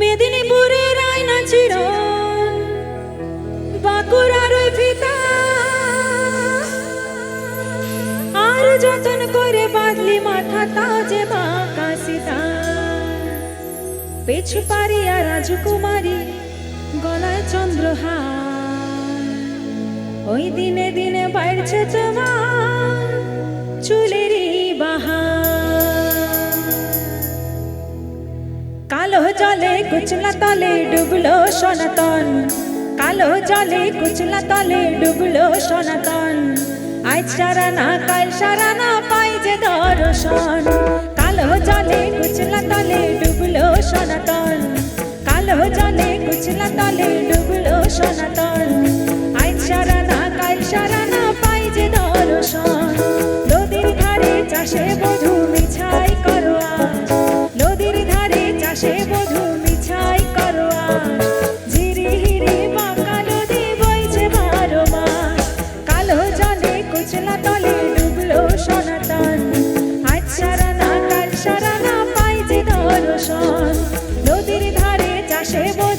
মেদিনীপুরের আয়না চিরন বাঁকুড়ার ফিতা। আর যতন করে বাঁধলি মাথা তাজে বাঁকা সীতা পেছু পারিয়া রাজকুমারী গলায় চন্দ্রহার। ওই দিনে দিনে বাড়ছে তোমার চুলেরই কালো জলে কুচলা তলে ডুবলো সনাতন। কালো জলে কুচলা তলে ডুবলো সনাতন। আজ সারা না, কাল সারা না পাই যে দর্শন। কালো জলে কুচলা তলে ডুবলো সনাতন। কালো জলে কুচলা তলে ডুবলো সনাতন। আজ সারা না, কাল সারা না পাই যে দর্শন। নদীর ধারে চাষে বধু Say?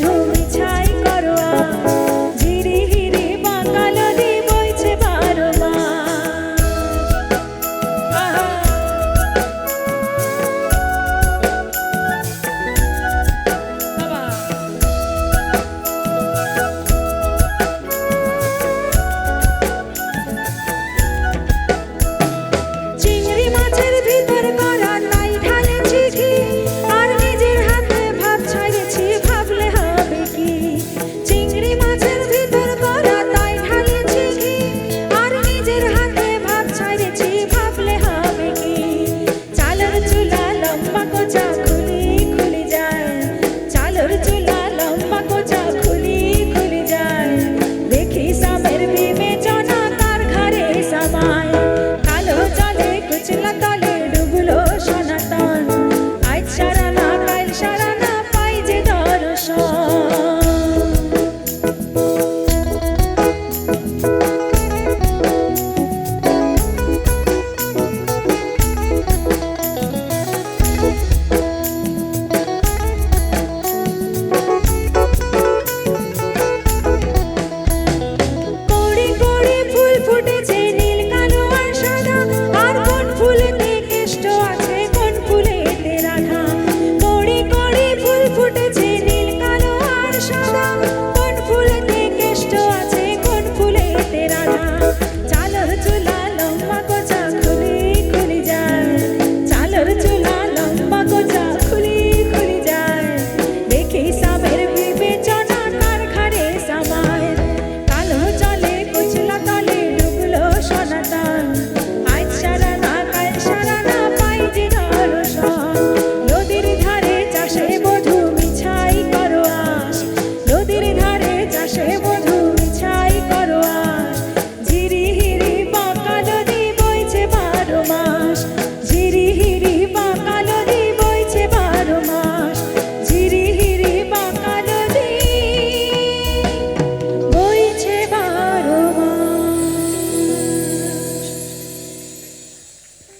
লম্বা কোচা